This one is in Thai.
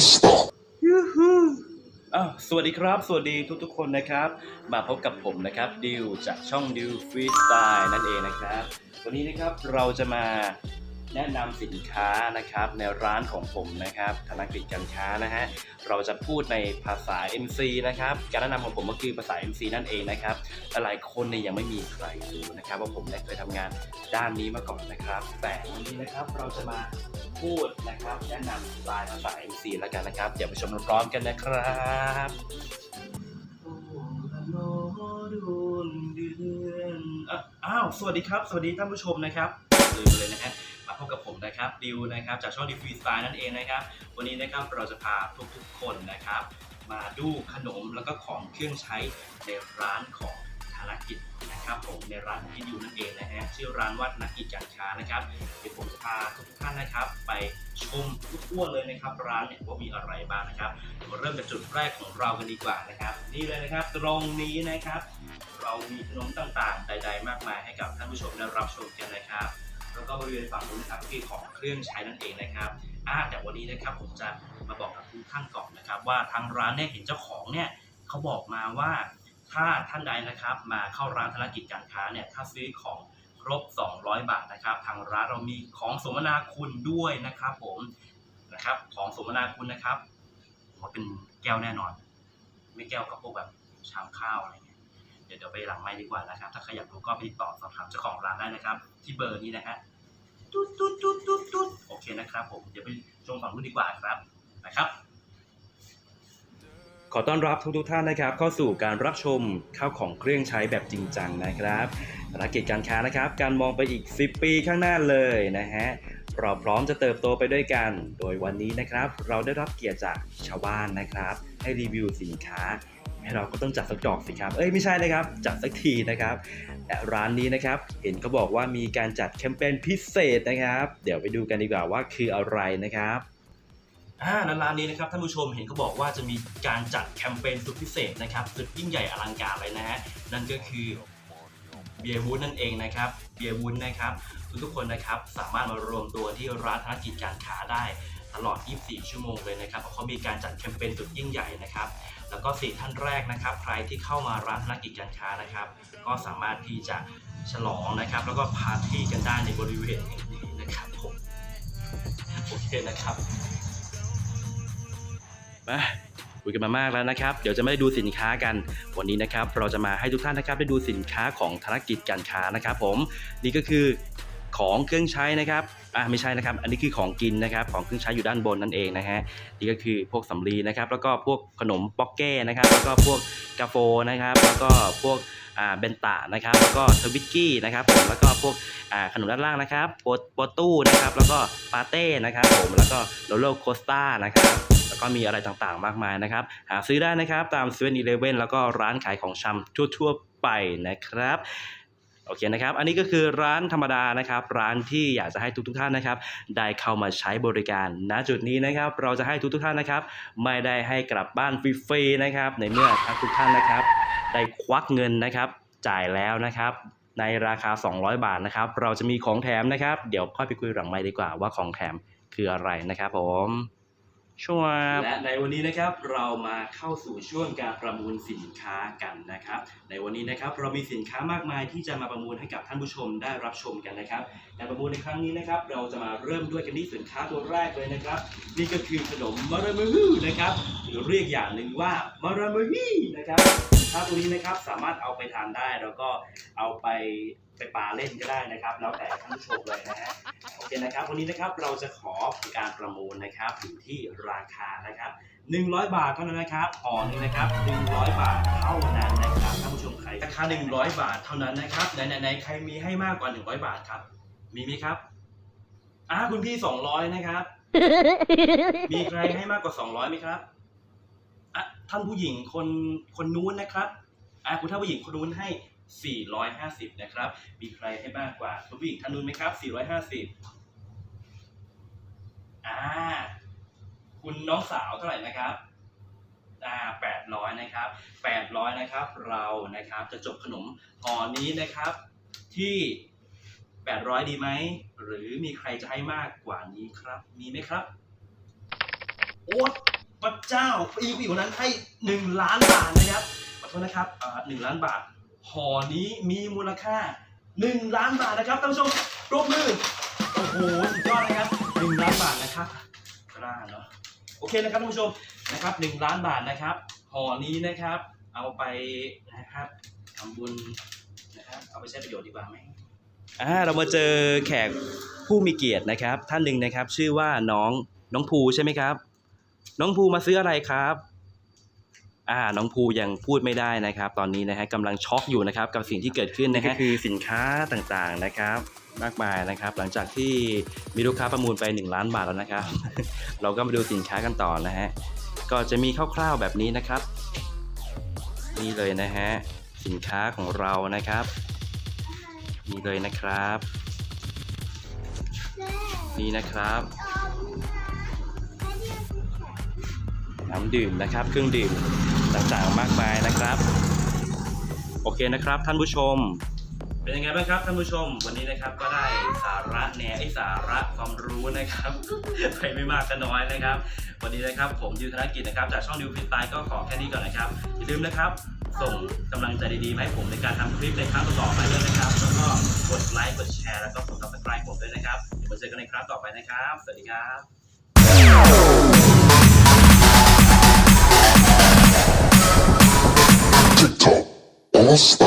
した。ยูฮูอ้าวสวัสดีครับ สวัสดีทุกๆคนนะครับ มาพบกับผมนะครับดิวจากช่องดิวฟรีสไตล์นั่นเองนะครับ วันนี้นะครับเราจะมา แนะนำสินค้านะครับในร้านของผมนะครับธนกิจการค้านะฮะเราจะพูดในภาษา MC นะครับการแนะนำของผมก็คือภาษา MC นั่นเองนะครับหลายคนเนี่ยยังไม่มีใครรู้นะครับว่าผมเนี่เคยทำงานด้านนี้มาก่อนนะครับ แต่วันนี้นะครับเราจะมาพูดนะครับแนะนำสไตล์ภาษา MC แล้วกันนะครับเดี๋ยวไปชมพร้อมกันนะครับอ้าวสวัสดีครับ สวัสดีท่านผู้ชมนะครับลืมเลยนะฮะ พบกับผมนะครับดิวนะครับจากช่องดิวฟีสไตล์นั่นเองนะครับ วันนี้นะครับเราจะพาทุกๆคนนะครับ มาดูขนมแล้วก็ของเครื่องใช้ในร้านของธนกิจนะครับผมในร้านของพี่ดิวนั่นเองนะฮะชื่อร้านว่าธนกิจการค้านะครับเดี๋ยวผมจะพาทุกท่านนะครับ ไปชมทุกทั่วเลยนะครับ ร้านเนี่ยว่ามีอะไรบ้างนะครับเดี๋ยวมาเริ่มจากจุดแรกของเรากันดีกว่านะครับ นี่เลยนะครับตรงนี้นะครับ เรามีขนมต่างๆ ใด ๆ มากมายให้กับท่านผู้ชมได้รับชมกันนะครับ แล้วก็บริเวณฝั่งนู้นนะครับคือของเครื่องใช้นั่นเองนะครับอ่าแต่วันนี้นะครับผมจะมาบอกกับทุกท่านก่อนนะครับ ว่าทางร้านเนี่ยเห็นเจ้าของเนี่ยเขาบอกมาว่าถ้าท่านใดนะครับมาเข้าร้านธุรกิจการค้าเนี่ยถ้าซื้อของครบ 200 บาทนะครับ ทางร้านเรามีของสมนาคุณด้วยนะครับ ผมนะครับของสมนาคุณนะครับผมว่าเป็นแก้วแน่นอน ไม่แก้วก็พวกแบบชามข้าวอะไร เงี้ยเดี๋ยวเดี๋ยวไปหลังไม้ดีกว่านะครับ ถ้าใครอยากรู้ก็ไปติดต่อสอบถามเจ้าของร้านได้นะครับ ที่เบอร์นี้นะฮะตุ๊ดตุ๊ดตุ๊ดตุ๊ดตุ๊ดโอเคนะครับ ผมเดี๋ยวไปชมฝั่งนู้นดีกว่าครับนะครับขอต้อนรับทุกทุกๆท่านนะครับ เข้าสู่การรับชมข้าวของเครื่องใช้แบบจริงจังนะครับธุรกิจการค้านะครับ การมองไปอีก 10 ปีข้างหน้าเลยนะฮะเราพร้อมจะเติบโตไปด้วยกัน โดยวันนี้นะครับ เราได้รับเกียรติจากชาวบ้านนะครับ ให้รีวิวสินค้าให้ เราก็ต้องจัดสักดอกสิครับ เอ้ยไม่ใช่นะครับ จัดสักทีนะครับและร้านนี้นะครับ เห็นเขาบอกว่ามีการจัดแคมเปญพิเศษนะครับ เดี๋ยวไปดูกันดีกว่าว่าคืออะไรนะครับอ่าร้านนี้นะครับท่านผู้ชมเห็นเขาบอกว่าจะมีการจัดแคมเปญสุดพิเศษนะครับสุดยิ่งใหญ่อลังการเลยนะฮะนั่นก็คือเบียร์วูดนั่นเองนะครับเบียร์วูดนนะครับทุกๆคนนะครับสามารถมารวมตัวที่ร้านธุรกิจการค้าได้ ตลอด 24 ชั่วโมงเลยนะครับเพราะเขามีการจัดแคมเปญสุดยิ่งใหญ่นะครับ แล้วก็สี่ท่านแรกนะครับ ใครที่เข้ามาร้านธุรกิจการค้านะครับ ก็สามารถที่จะฉลองนะครับ แล้วก็พาร์ตี้กันได้ในบริเวณแห่งนี้นะครับผมโอเคนะครับมาคุยกันมามากแล้วนะครับ เดี๋ยวจะไม่ได้ดูสินค้ากัน วันนี้นะครับ เราจะมาให้ทุกท่านนะครับได้ดูสินค้าของธุรกิจการค้านะครับ ผม นี่ก็คือของเครื่องใช้นะครับ อ่าไม่ใช่นะครับ อันนี้คือของกินนะครับ ของเครื่องใช้อยู่ด้านบนนั่นเองนะฮะ นี่ก็คือพวกสำลีนะครับ แล้วก็พวกขนมป๊อกเก้นะครับ แล้วก็พวกกาโฟนะครับ แล้วก็พวกอ่าเบนตานะครับ แล้วก็ทวิกกี้นะครับผม แล้วก็พวกอ่าขนมด้านล่างนะครับโปโปตู้นะครับ แล้วก็ปาเต้นะครับผม แล้วก็โรลโลโคสต้านะครับแล้วก็มีอะไรต่างๆ มากมายนะครับ หาซื้อได้นะครับตามเซเว่นอีเลฟเว่นแล้วก็ร้านขายของชำทั่วๆไปนะครับ โอเคนะครับ อันนี้ก็คือร้านธรรมดานะครับ ร้านที่อยากจะให้ทุกๆท่านนะครับ ได้เข้ามาใช้บริการ ณ จุดนี้นะครับ เราจะให้ทุกๆท่านนะครับ ไม่ได้ให้กลับบ้านฟรีๆนะครับ ในเมื่อทุกท่านนะครับ ได้ควักเงินนะครับ จ่ายแล้วนะครับ ในราคา 200 บาทนะครับ เราจะมีของแถมนะครับ เดี๋ยวค่อยไปคุยหลังไมค์ดีกว่าว่าของแถมคืออะไรนะครับผม ช่วและในวันนี้นะครับเรามาเข้าสู่ช่วงการประมูลสินค้ากันนะครับ ในวันนี้นะครับเรามีสินค้ามากมายที่จะมาประมูลให้กับท่านผู้ชมได้รับชมกันนะครับการประมูลในครั้งนี้นะครับ เราจะมาเริ่มด้วยกันที่สินค้าตัวแรกเลยนะครับ นี่ก็คือขนมมารามูฮูนะครับหรือเรียกอย่างหนึ่งว่ามารามฮีนะครับสินค้าตัวนี้นะครับสามารถเอาไปทานได้แล้วก็เอาไป ไปปาเล่นก็ได้นะครับ แล้วแต่ท่านผู้ชมเลยนะฮะโอเคนะครับ วันนี้นะครับเราจะขอการประมูลนะครับอยู่ที่ราคานะครับ 100 บาทเท่านั้นนะครับห่อนี้นะครับ 100 บาทเท่านั้นนะครับท่านผู้ชมใครราคา 100 บาทเท่านั้นนะครับไหนไหนไหนใครมีให้มากกว่า 100 บาทครับ มีไหมครับอ่าคุณพี่ 200 นะครับ มีใครให้มากกว่า 200ไหมครับอะท่านผู้หญิงคนคนนู้นนะครับอะคุณท่านผู้หญิงคนนู้นให้ 450 นะครับ มีใครให้มากกว่าคุณผู้หญิงท่านนู้นไหมครับ 450 อ่า คุณน้องสาวเท่าไหร่นะครับ อ่า 800 นะครับ 800 นะครับ เรานะครับจะจบขนมห่อนี้นะครับ ที่ 800 ดีไหม หรือมีใครจะให้มากกว่านี้ครับ มีไหมครับ โอ้พระเจ้าอีผู้หญิงคนนั้นให้หนึ่งล้านบาทนะครับขอโทษนะครับอ่าหนึ่งล้านบาท ห่อนี้มีมูลค่าหนึ่งล้านบาทนะครับท่านผู้ชมปรบมือ โอ้โห สุดยอดนะครับหนึ่งล้านบาทนะครับกล้าเนาะ โอเคนะครับท่านผู้ชมนะครับหนึ่งล้านบาทนะครับ ห่อนี้นะครับ เอาไปนะครับทำบุญนะครับ เอาไปใช้ประโยชน์ดีกว่าไหมอ่าเรามาเจอแขกผู้มีเกียรตินะครับ ท่านหนึ่งนะครับ ชื่อว่าน้องน้องภูใช่ไหมครับ น้องภูมาซื้ออะไรครับ อ่าน้องภูยังพูดไม่ได้นะครับ ตอนนี้นะฮะกำลังช็อกอยู่นะครับกับสิ่งที่เกิดขึ้นนะฮะ คือสินค้าต่างๆนะครับ มากมายนะครับ หลังจากที่มีลูกค้าประมูลไป 1 ล้านบาทแล้วนะครับ เราก็มาดูสินค้ากันต่อนะฮะก็จะมีคร่าวๆแบบนี้นะครับ นี่เลยนะฮะสินค้าของเรานะครับนี่เลยนะครับ นี่นะครับ น้ำดื่มนะครับ เครื่องดื่ม ต่างๆมากมายนะครับ โอเคนะครับท่านผู้ชม เป็นยังไงบ้างครับท่านผู้ชม วันนี้นะครับก็ได้สาระแน่ไอสาระความรู้นะครับ ไปไม่มากก็น้อยนะครับ วันนี้นะครับผมดิวธนกิจนะครับจากช่องดิวฟิตไตก็ขอแค่นี้ก่อนนะครับอย่าลืมนะครับส่งกำลังใจดีๆมาให้ผมในการทำคลิปในครั้งต่อๆไปด้วยนะครับ แล้วก็กดไลค์กดแชร์แล้วก็กด subscribe ผมด้วยนะครับเดี๋ยวมาเจอกันในครั้งต่อไปนะครับ สวัสดีครับ どうした。